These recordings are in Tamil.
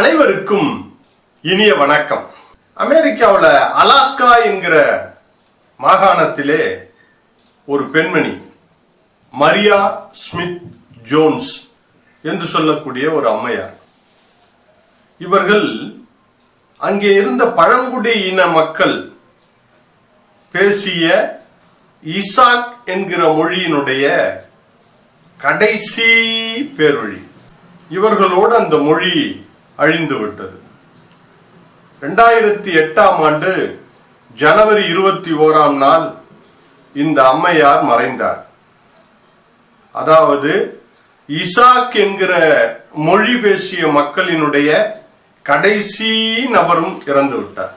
அனைவருக்கும் இனிய வணக்கம். அமெரிக்காவில் அலாஸ்கா என்கிற மாகாணத்திலே ஒரு பெண்மணி மரியா ஸ்மித் ஜோன்ஸ் என்று சொல்லக்கூடிய ஒரு அம்மையார். இவர்கள் அங்கே இருந்த பழங்குடி இன மக்கள் பேசிய இசாக் என்கிற மொழியினுடைய கடைசி பேரொழி இவர்களோடு அந்த மொழி அழிந்து விட்டது. ரெண்டாயிரத்தி எட்டாம் ஆண்டு ஜனவரி இருபத்தி ஓராம் நாள் இந்த அம்மையார் மறைந்தார். அதாவது இசாக் என்கிற மொழி பேசிய மக்களினுடைய கடைசி நபரும் இறந்து விட்டார்.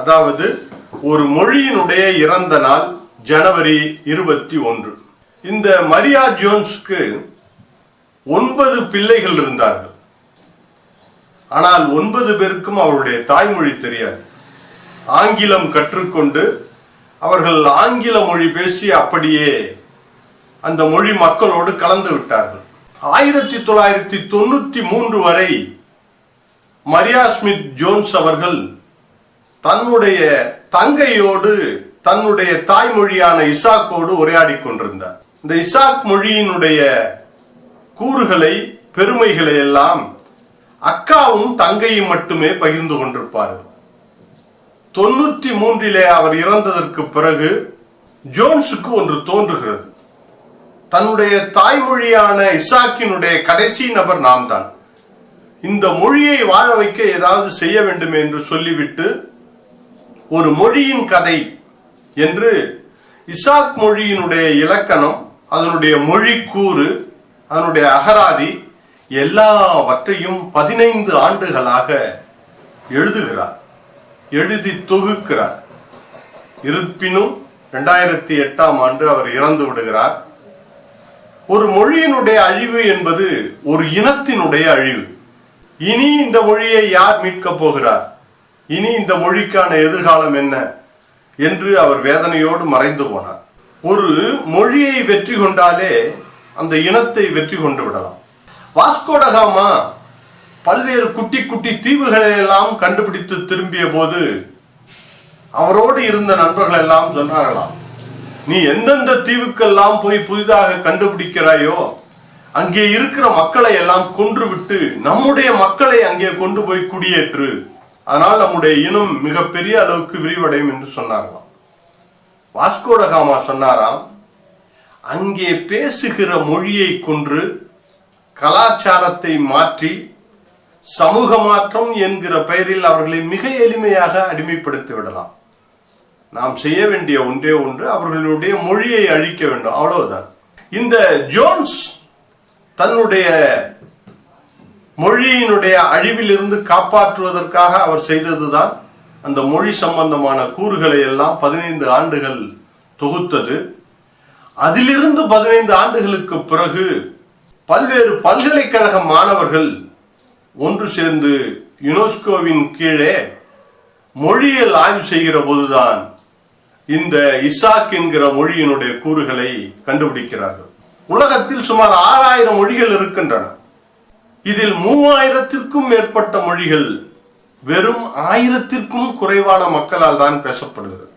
அதாவது ஒரு மொழியினுடைய இறந்த நாள் ஜனவரி இருபத்தி ஒன்று. இந்த மரியா ஜோன்ஸ்க்கு ஒன்பது பிள்ளைகள் இருந்தார்கள். ஆனால் ஒன்பது பேருக்கும் அவருடைய தாய்மொழி தெரியாது. ஆங்கிலம் கற்றுக்கொண்டு அவர்கள் ஆங்கில மொழி பேசி அப்படியே அந்த மொழி மக்களோடு கலந்து விட்டார்கள். ஆயிரத்தி தொள்ளாயிரத்தி தொண்ணூற்றி மூன்று வரை மரியா ஸ்மித் ஜோன்ஸ் அவர்கள் தன்னுடைய தங்கையோடு தன்னுடைய தாய்மொழியான இசாக்கோடு உரையாடி கொண்டிருந்தார். இந்த இசாக் மொழியினுடைய கூறுகளை பெருமைகளை எல்லாம் அக்காவும் தங்கையும் மட்டுமே பகிர்ந்து கொண்டிருப்பார்கள் தொன்னூற்றி மூன்றிலே அவர் இறந்ததற்கு பிறகு ஜோன்ஸுக்கு ஒன்று தோன்றுகிறது. தன்னுடைய தாய்மொழியான இசாக்கினுடைய கடைசி நபர் நாம் தான் இந்த மொழியை வாழ வைக்க ஏதாவது செய்ய வேண்டும் என்று சொல்லிவிட்டு ஒரு மொழியின் கதை என்று இசாக் மொழியினுடைய இலக்கணம் அதனுடைய மொழி கூறு அதனுடைய அகராதி எல்லாவற்றையும் பதினைந்து ஆண்டுகளாக எழுதுகிறார். எழுதி தொகுக்கிறார். இருப்பினும் ரெண்டாயிரத்தி எட்டாம் ஆண்டு அவர் இறந்து விடுகிறார். ஒரு மொழியினுடைய அழிவு என்பது ஒரு இனத்தினுடைய அழிவு. இனி இந்த மொழியை யார் மீட்கப் போகிறார்? இனி இந்த மொழிக்கான எதிர்காலம் என்ன? என்று அவர் வேதனையோடு மறைந்து போனார். ஒரு மொழியை வெற்றி கொண்டாலே அந்த இனத்தை வெற்றி கொண்டு விடலாம். வாஸ்கோடகாமா பல்வேறு குட்டி குட்டி தீவுகளை எல்லாம் கண்டுபிடித்து திரும்பிய போது அவரோடு இருந்த நண்பர்கள் எல்லாம் சொன்னார்களாம் நீ எந்தெந்த தீவுக்கெல்லாம் போய் புதிதாக கண்டுபிடிக்கிறாயோ அங்கே இருக்கிற மக்களை எல்லாம் கொன்று விட்டு நம்முடைய மக்களை அங்கே கொண்டு போய் குடியேற்று. அதனால் நம்முடைய இனம் மிகப்பெரிய அளவுக்கு விரிவடையும் என்று சொன்னார்களாம். வாஸ்கோடகாமா சொன்னாராம் அங்கே பேசுகிற மொழியை கொன்று கலாச்சாரத்தை மாற்றி சமூக மாற்றம் என்கிற பெயரில் அவர்களை மிக எளிமையாக அடிமைப்படுத்தி விடலாம். நாம் செய்ய வேண்டிய ஒன்றே ஒன்று அவர்களுடைய மொழியை அழிக்க வேண்டும். அவ்வளவுதான். இந்த ஜோன்ஸ் தன்னுடைய மொழியினுடைய அழிவிலிருந்து காப்பாற்றுவதற்காக அவர் செய்ததுதான் அந்த மொழி சம்பந்தமான கூறுகளை எல்லாம் பதினைந்து ஆண்டுகள் தொகுத்தது. அதிலிருந்து பதினைந்து ஆண்டுகளுக்கு பிறகு பல்வேறு பல்கலைக்கழக மாணவர்கள் ஒன்று சேர்ந்து யுனெஸ்கோவின் கீழே மொழியியல் ஆய்வு செய்கிற போதுதான் இந்த இசாக் என்கிற மொழியினுடைய கூறுகளை கண்டுபிடிக்கிறார்கள். உலகத்தில் சுமார் ஆறாயிரம் மொழிகள் இருக்கின்றன. இதில் மூவாயிரத்திற்கும் மேற்பட்ட மொழிகள் வெறும் ஆயிரத்திற்கும் குறைவான மக்களால் தான் பேசப்படுகிறது.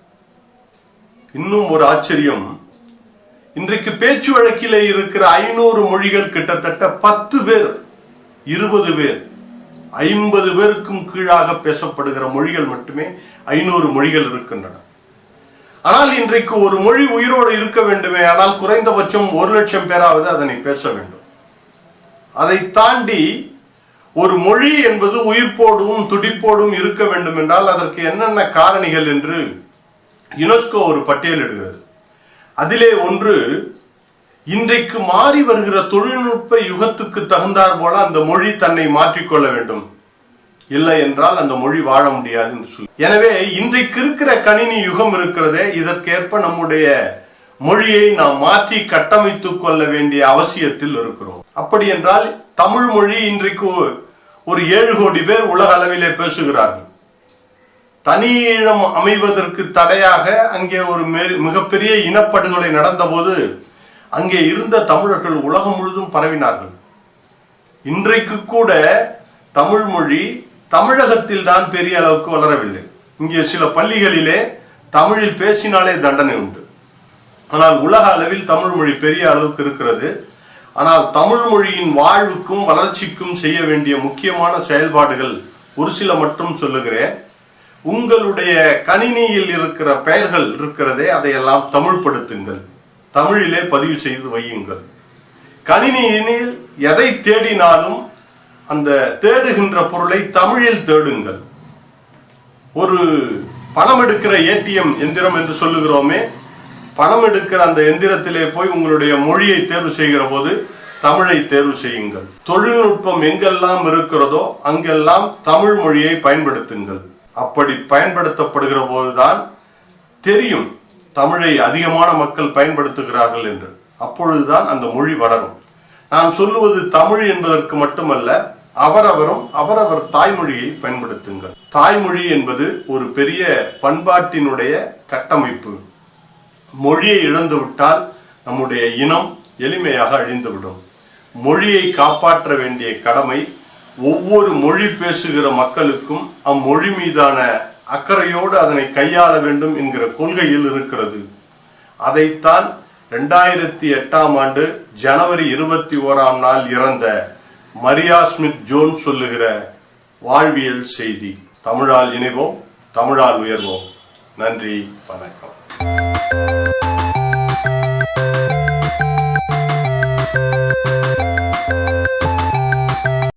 இன்னும் ஒரு ஆச்சரியம் இன்றைக்கு பேச்சு வழக்கிலே இருக்கிற ஐநூறு மொழிகள் கிட்டத்தட்ட பத்து பேர் இருபது பேர் ஐம்பது பேருக்கும் கீழாக பேசப்படுகிற மொழிகள் மட்டுமே ஐநூறு மொழிகள் இருக்கின்றன. ஆனால் இன்றைக்கு ஒரு மொழி உயிரோடு இருக்க வேண்டுமே ஆனால் குறைந்தபட்சம் ஒரு லட்சம் பேராவது அதனை பேச வேண்டும். அதை தாண்டி ஒரு மொழி என்பது உயிர்ப்போடும் துடிப்போடும் இருக்க வேண்டும் என்றால் அதற்கு என்னென்ன காரணிகள் என்று யுனெஸ்கோ ஒரு பட்டியலிடுகிறது. அதிலே ஒன்று இன்றைக்கு மாறி வருகிற தொழில்நுட்ப யுகத்துக்கு தகுந்தார் போல அந்த மொழி தன்னை மாற்றிக்கொள்ள வேண்டும். இல்லை என்றால் அந்த மொழி வாழ முடியாது என்று சொல்லி. எனவே இன்றைக்கு இருக்கிற கணினி யுகம் இருக்கிறதே இதற்கேற்ப நம்முடைய மொழியை நாம் மாற்றி கட்டமைத்துக் கொள்ள வேண்டிய அவசியத்தில் இருக்கிறோம். அப்படி என்றால் தமிழ் மொழி இன்றைக்கு ஒரு ஏழு கோடி பேர் உலக அளவிலே பேசுகிறார்கள். தனியிடம் அமைவதற்கு தடையாக அங்கே ஒரு மிகப்பெரிய இனப்படுகொலை நடந்தபோது அங்கே இருந்த தமிழர்கள் உலகம் முழுதும் பரவினார்கள். இன்றைக்கு கூட தமிழ் மொழி தமிழகத்தில் தான் பெரிய அளவுக்கு வளரவில்லை. இங்கே சில பள்ளிகளிலே தமிழில் பேசினாலே தண்டனை உண்டு. ஆனால் உலக அளவில் தமிழ் மொழி பெரிய அளவுக்கு இருக்கிறது. ஆனால் தமிழ் மொழியின் வாழ்வுக்கும் வளர்ச்சிக்கும் செய்ய வேண்டிய முக்கியமான செயல்பாடுகள் ஒரு சில மட்டும் சொல்லுகிறேன். உங்களுடைய கணினியில் இருக்கிற பெயர்கள் இருக்கிறதே அதையெல்லாம் தமிழ்படுத்துங்கள். தமிழிலே பதிவு செய்து வையுங்கள். கணினியினில் எதை தேடினாலும் அந்த தேடுகின்ற பொருளை தமிழில் தேடுங்கள். ஒரு பணம் எடுக்கிற ஏடிஎம் எந்திரம் என்று சொல்லுகிறோமே பணம் எடுக்கிற அந்த எந்திரத்திலே போய் உங்களுடைய மொழியை தேர்வு செய்கிற போது தமிழை தேர்வு செய்யுங்கள். தொழில்நுட்பம் எங்கெல்லாம் இருக்கிறதோ அங்கெல்லாம் தமிழ் மொழியை பயன்படுத்துங்கள். அப்படி பயன்படுத்தப்படுகிற போதுதான் தெரியும் தமிழை அதிகமான மக்கள் பயன்படுத்துகிறார்கள் என்று. அப்பொழுதுதான் அந்த மொழி வளரும். நான் சொல்லுவது தமிழ் என்பதற்கு மட்டுமல்ல அவரவரும் அவரவர் தாய்மொழியை பயன்படுத்துங்கள். தாய்மொழி என்பது ஒரு பெரிய பண்பாட்டினுடைய கட்டமைப்பு. மொழியை இழந்துவிட்டால் நம்முடைய இனம் எளிமையாக அழிந்துவிடும். மொழியை காப்பாற்ற வேண்டிய கடமை ஒவ்வொரு மொழி பேசுகிற மக்களுக்கும் அம்மொழி மீதான அக்கறையோடு அதனை கையாள வேண்டும் என்கிற கொள்கையில் இருக்கிறது. அதைத்தான் ரெண்டாயிரத்தி எட்டாம் ஆண்டு ஜனவரி இருபத்தி ஓராம் நாள் இறந்த மரியா ஸ்மித் ஜோன் சொல்லுகிற வாழ்வியல் செய்தி. தமிழால் இணைவோம் தமிழால் உயர்வோம். நன்றி வணக்கம்.